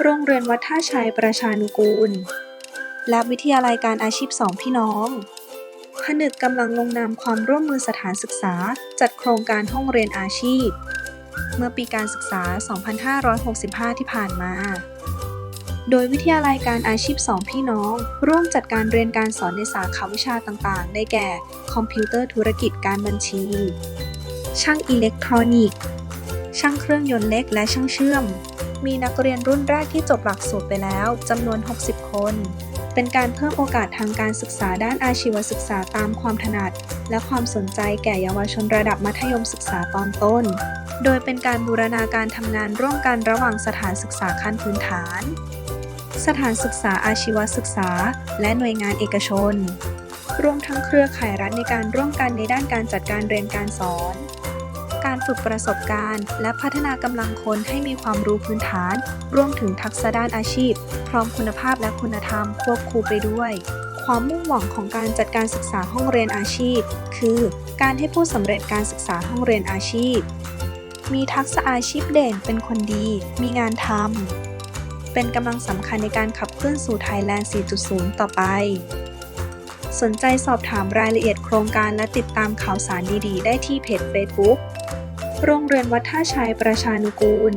โรงเรียนวัดท่าชัยประชานุกูล และวิทยาลัยการอาชีพสองพี่น้องผนึกกำลังลงนามความร่วมมือสถานศึกษา จัดโครงการห้องเรียนอาชีพ เมื่อปีการศึกษา 2565 ที่ผ่านมา โดยวิทยาลัยการอาชีพสองพี่น้อง ร่วมจัดการเรียนการสอนในสาขาวิชาต่างๆ ได้แก่ คอมพิวเตอร์ธุรกิจการบัญชี ช่างอิเล็กทรอนิกส์ ช่างเครื่องยนต์เล็กและช่างเชื่อม มีนักเรียนรุ่นแรกที่จบหลักสูตรไปแล้วจำนวน 60 คน เป็นการเพิ่มโอกาสทางการศึกษาด้านอาชีวศึกษาตามความถนัด และความสนใจแก่เยาวชนระดับมัธยมศึกษาตอนต้น โดยเป็นการบูรณาการทำงานร่วมกันระหว่างสถานศึกษาขั้นพื้นฐาน สถานศึกษาอาชีวศึกษา และหน่วยงานเอกชน รวมทั้งเครือข่ายรัฐในการร่วมกันในด้านการจัดการเรียนการสอน การฝึกประสบการณ์ และพัฒนากำลังคนให้มีความรู้พื้นฐาน รวมถึงทักษะด้านอาชีพ พร้อมคุณภาพและคุณธรรมควบคู่ไปด้วยความมุ่งหวังของการจัดการศึกษาห้องเรียนอาชีพ คือการให้ผู้สำเร็จการศึกษาห้องเรียนอาชีพ มีทักษะอาชีพเด่นเป็นคนดี มีงานทำ เป็นกำลังสำคัญในการขับเคลื่อนสู่ไทยแลนด์ 4.0 ต่อไป สนใจสอบถามรายละเอียดโครงการและติดตามข่าวสารดีๆ ได้ที่เพจ Facebook โรงเรียนวัดท่าชัยประชานุกูล